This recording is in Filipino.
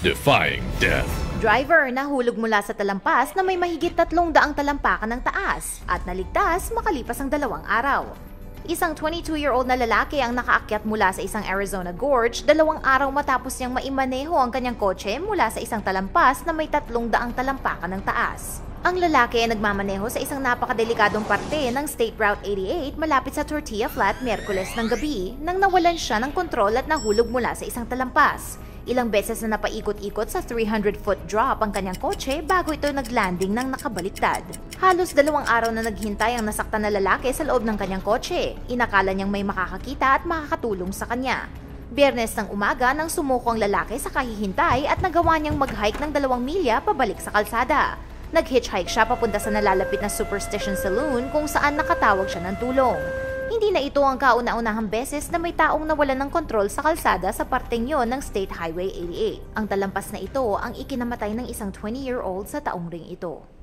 defying death. Driver nahulog mula sa talampas na may mahigit tatlong daang talampakan ng taas at naligtas makalipas ang dalawang araw. Isang 22-year-old na lalaki ang nakaakyat mula sa isang Arizona gorge dalawang araw matapos niyang maimaneho ang kanyang kotse mula sa isang talampas na may tatlong daang talampakan ng taas. Ang lalaki ay nagmamaneho sa isang napakadelikadong parte ng State Route 88 malapit sa Tortilla Flat Merkules ng gabi nang nawalan siya ng kontrol at nahulog mula sa isang talampas. Ilang beses na napaikot-ikot sa 300-foot drop ang kanyang kotse bago ito naglanding ng nakabaliktad. Halos dalawang araw na naghintay ang nasaktan na lalaki sa loob ng kanyang kotse. Inakala niyang may makakakita at makakatulong sa kanya. Biyernes ng umaga nang sumuko ang lalaki sa kahihintay at nagawa niyang mag-hike ng dalawang milya pabalik sa kalsada. Nag-hitchhike siya papunta sa nalalapit na Superstition Saloon kung saan nakatawag siya ng tulong. Hindi na ito ang kauna-unahang beses na may taong nawalan ng kontrol sa kalsada sa parteng yon ng State Highway 88. Ang talampas na ito ang ikinamatay ng isang 20-year-old sa taong ring ito.